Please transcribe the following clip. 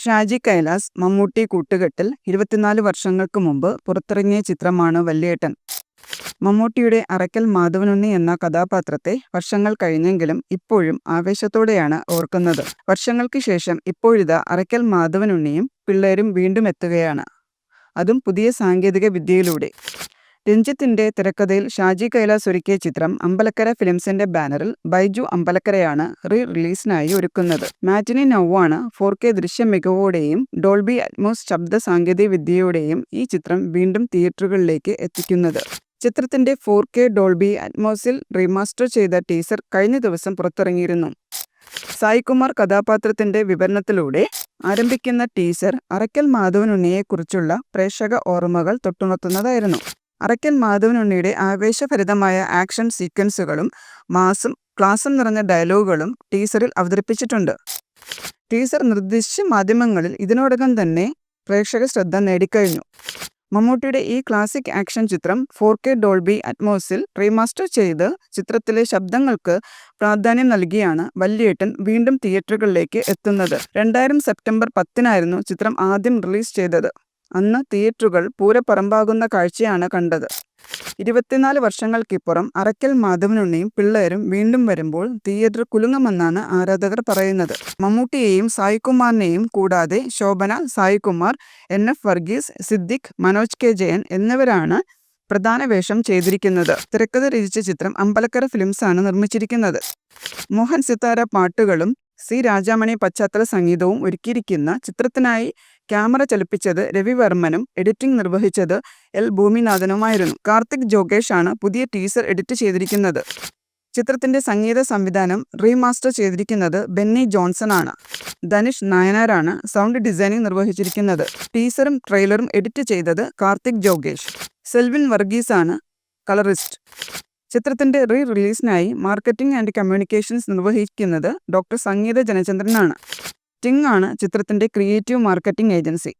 ഷാജി കൈലാസ് മമ്മൂട്ടി കൂട്ടുകെട്ടിൽ ഇരുപത്തിനാല് വർഷങ്ങൾക്ക് മുമ്പ് പുറത്തിറങ്ങിയ ചിത്രമാണ് വല്യേട്ടൻ. മമ്മൂട്ടിയുടെ അറക്കൽ മാധവനുണ്ണി എന്ന കഥാപാത്രത്തെ വർഷങ്ങൾ കഴിഞ്ഞെങ്കിലും ഇപ്പോഴും ആവേശത്തോടെയാണ് ഓർക്കുന്നത്. വർഷങ്ങൾക്ക് ശേഷം ഇപ്പോഴിതാ അറക്കൽ മാധവനുണ്ണിയും പിള്ളേരും വീണ്ടും എത്തുകയാണ്. അതും പുതിയ സാങ്കേതിക വിദ്യയിലൂടെ. രഞ്ജിത്തിന്റെ തിരക്കഥയിൽ ഷാജി കൈലാസ് ഒരുക്കിയ ചിത്രം അമ്പലക്കര ഫിലിംസിന്റെ ബാനറിൽ ബൈജു അമ്പലക്കരയാണ് റീ റിലീസിനായി ഒരുക്കുന്നത്. മാറ്റിനി നൌവാണ് ഫോർ കെ ദൃശ്യ മികവോടെയും ഡോൾബി അറ്റ്മോസ് ശബ്ദ സാങ്കേതിക വിദ്യയോടെയും ഈ ചിത്രം വീണ്ടും തിയേറ്ററുകളിലേക്ക് എത്തിക്കുന്നത്. ചിത്രത്തിന്റെ ഫോർ കെ ഡോൾബി അറ്റ്മോസിൽ റീമാസ്റ്റർ ചെയ്ത ടീസർ കഴിഞ്ഞ ദിവസം പുറത്തിറങ്ങിയിരുന്നു. സായികുമാർ കഥാപാത്രത്തിന്റെ വിവരണത്തിലൂടെ ആരംഭിക്കുന്ന ടീസർ അറക്കൽ മാധവനുണ്ണിയെക്കുറിച്ചുള്ള പ്രേക്ഷക ഓർമ്മകൾ തൊട്ടുണർത്തുന്നതായിരുന്നു. അറക്കൽ മാധവനുണ്ണിയുടെ ആവേശഭരിതമായ ആക്ഷൻ സീക്വൻസുകളും മാസും ക്ലാസും നിറഞ്ഞ ഡയലോഗുകളും ടീസറിൽ അവതരിപ്പിച്ചിട്ടുണ്ട്. ടീസർ നിർദ്ദിഷ്ട മാധ്യമങ്ങളിൽ ഇതിനോടകം തന്നെ പ്രേക്ഷക ശ്രദ്ധ നേടിക്കഴിഞ്ഞു. മമ്മൂട്ടിയുടെ ഈ ക്ലാസിക് ആക്ഷൻ ചിത്രം ഫോർ കെ ഡോൾബി അറ്റ്മോസിൽ റീമാസ്റ്റർ ചെയ്ത് ചിത്രത്തിലെ ശബ്ദങ്ങൾക്ക് പ്രാധാന്യം നൽകിയാണ് വല്യേട്ടൻ വീണ്ടും തിയേറ്ററുകളിലേക്ക് എത്തുന്നത്. രണ്ടായിരം സെപ്റ്റംബർ പത്തിനായിരുന്നു ചിത്രം ആദ്യം റിലീസ് ചെയ്തത്. അന്ന് തിയേറ്ററുകൾ പൂരപ്പറമ്പാകുന്ന കാഴ്ചയാണ് കണ്ടത്. ഇരുപത്തിനാല് വർഷങ്ങൾക്കിപ്പുറം അറയ്ക്കൽ മാധവനുണ്ണിയും പിള്ളേരും വീണ്ടും വരുമ്പോൾ തിയേറ്റർ കുലുങ്ങമെന്നാണ് ആരാധകർ പറയുന്നത്. മമ്മൂട്ടിയെയും സായികുമാറിനെയും കൂടാതെ Shobhana Saikumar N. F. Varghese Siddique Manoj K. Jayan എന്നിവരാണ് പ്രധാന വേഷം ചെയ്തിരിക്കുന്നത്. തിരക്കഥ രചിച്ച ചിത്രം അമ്പലക്കര ഫിലിംസാണ് നിർമ്മിച്ചിരിക്കുന്നത്. മോഹൻ സിത്താര പാട്ടുകളും സി രാജാമണി പശ്ചാത്തല സംഗീതവും ഒരുക്കിയിരിക്കുന്ന ചിത്രത്തിനായി ക്യാമറ ചലിപ്പിച്ചത് രവിവർമ്മനും എഡിറ്റിംഗ് നിർവഹിച്ചത് എൽ ഭൂമിനാഥനുമായിരുന്നു. കാർത്തിക് ജോഗേഷ് ആണ് പുതിയ ടീസർ എഡിറ്റ് ചെയ്തിരിക്കുന്നത്. ചിത്രത്തിന്റെ സംഗീത സംവിധാനം റീമാസ്റ്റർ ചെയ്തിരിക്കുന്നത് ബെന്നി ജോൺസൺ ആണ് ധനുഷ് നായനാരാണ് സൗണ്ട് ഡിസൈനിങ് നിർവഹിച്ചിരിക്കുന്നത്. ടീസറും ട്രെയിലറും എഡിറ്റ് ചെയ്തത് കാർത്തിക് ജോഗേഷ്. സെൽവിൻ വർഗീസ് ആണ് കളറിസ്റ്റ്. ചിത്രത്തിന്റെ റീ റിലീസിനായി മാർക്കറ്റിംഗ് ആൻഡ് കമ്മ്യൂണിക്കേഷൻസ് നിർവഹിക്കുന്നത് ഡോക്ടർ സംഗീത ജനചന്ദ്രനാണ്. ടിങ് ആണ് ചിത്രത്തിന്റെ ക്രിയേറ്റീവ് മാർക്കറ്റിംഗ് ഏജൻസി.